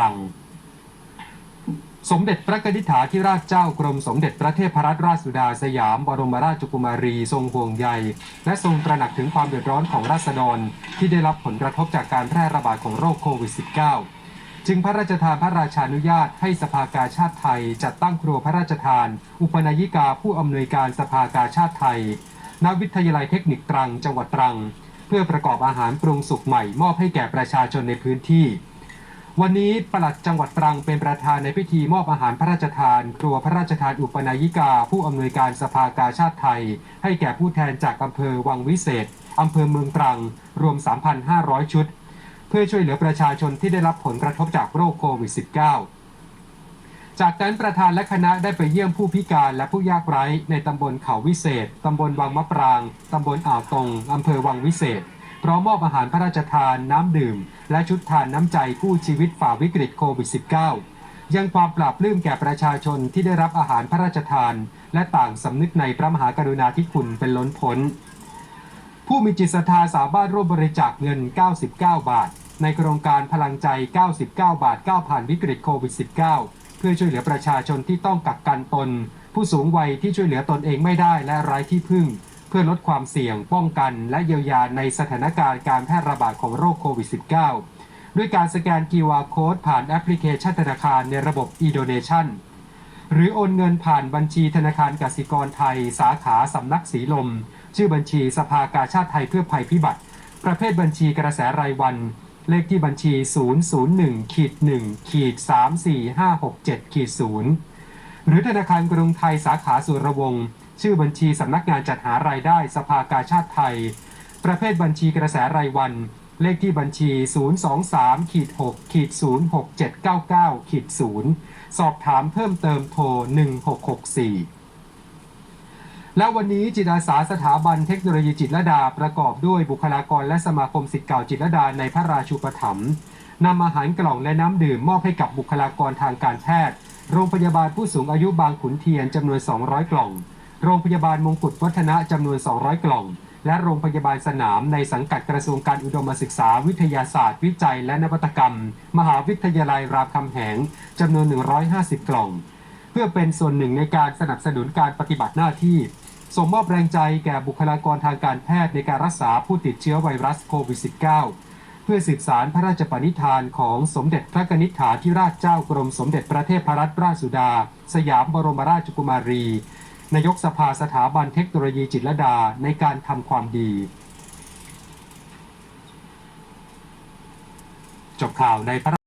รัง สมเด็จพระกนิษฐาธิราชเจ้ากรมสมเด็จพระเทพรัตนราชสุดาสยามบรมราชกุมารีทรงห่วงใย และทรงตระหนักถึงความเดือดร้อนของราษฎรที่ได้รับผลกระทบจากการแพร่ระบาดของโรคโควิด -19 จึงพระราชทานพระราชานุญาตให้สภากาชาติไทย จัดตั้งครัวพระราชทาน อุปนายิกาผู้อำนวยการสภากาชาติไทยณวิทยาลัยเทคนิคตรังจังหวัดตรัง เพื่อประกอบอาหารปรุงสุกใหม่มอบให้แก่ประชาชนในพื้นที่ วันนี้ปลัดจังหวัดตรังเป็นประธานในพิธีมอบอาหารพระราชทาน ครัวพระราชทานอุปนายิกา ผู้อำนวยการสภากาชาติไทย ให้แก่ผู้แทนจากอำเภอวังวิเศษอำเภอเมืองตรัง รวม 3,500 ชุด เพื่อช่วยเหลือประชาชนที่ได้รับผลกระทบจากโรคโควิด -19 จากนั้นประธานและคณะได้ไปเยี่ยมผู้พิการและผู้ยากไร้ในตำบลเขาวิเศษตำบลวังมะปรางตำบลอ่าวตงอำเภอวังวิเศษ พร้อมมอบอาหารพระราชทานน้ำดื่ม และชุดทานน้ำใจกู้ชีวิตฝ่าวิกฤตโควิด -19 ยังความปราบลื้มแก่ประชาชนที่ได้รับอาหารพระราชทาน และต่างสำนึกในพระมหากรุณาธิคุณเป็นล้นพ้น ผู้มีจิตศรัทธาสามารถร่วมบริจาคเงิน 99 บาท ในโครงการพลังใจ 99 บาท9ผ่านวิกฤตโควิด -19 เพื่อช่วยเหลือประชาชนที่ต้องกักกันตน ผู้สูงวัยที่ช่วยเหลือตนเองไม่ได้และไร้ที่พึ่ง พื่อลดความเสี่ยงป้องกันและเยียวยาในสถานการณ์การแพร่ระบาดของโรคโควิด -19 ด้วยการสแกน QR Code ผ่านแอปพลิเคชันธนาคารในระบบ e-donation หรือโอนเงินผ่านบัญชีธนาคารกสิกรไทย สาขาสำนักสีลม ชื่อบัญชีสภากาชาติไทยเพื่อภัยพิบัติ ประเภทบัญชีกระแสรายวัน เลขที่บัญชี 001ขีด1ขีด34567ขีด0หรือธนาคารกรุงไทยสาขาสุรวงศ์ ชื่อบัญชีสำนักงานจัดหารายได้สภากาชาติไทย ประเภทบัญชีกระแสรายวัน เลขที่บัญชี 023ขีด6ขีด06799ขีด0สอบถามเพิ่มเติมโทร 1664และวันนี้จิตอาสาสถาบันเทคโนโลยีจิตรดาประกอบด้วยบุคลากรและสมาคมสิทธิ์เก่าจิตรดาในพระราชูปถัมภ์นำอาหารกล่องและน้ำดื่มมอบให้กับบุคลากรทางการแพทย์ โรงพยาบาลผู้สูงอายุบางขุนเทียนจำนวน 200 กล่อง โรงพยาบาลมงกุฎวัฒนะจำนวน 200 กล่อง และโรงพยาบาลสนามในสังกัดกระทรวงการอุดมศึกษาวิทยาศาสตร์ วิจัยและนวัตกรรม มหาวิทยาลัยรามคำแหงจำนวน 150 กล่อง เพื่อเป็นส่วนหนึ่งในการสนับสนุนการปฏิบัติหน้าที่ส่งมอบแรงใจแก่บุคลากรทางการแพทย์ในการรักษาผู้ติดเชื้อไวรัสโควิด -19 เพื่อสืบสารพระราชปณิธานของสมเด็จพระนิษฐาธิราชเจ้ากรมสมเด็จพระเทพรัตนราชสุดา สยามบรมราชกุมารี นายกสภาสถาบันเทคโนโลยีจิตรดาในการทำความดี จบข่าวในพระ